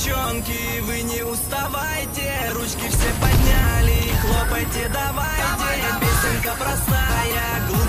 девчонки, вы не уставайте Ручки все подняли, хлопайте, давайте давай, давай. Песенка простая, глупая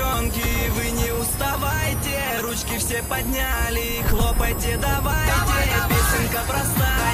девчонки, вы не уставайте. Ручки все подняли, хлопайте, давайте. Давай, давай. Песенка простая.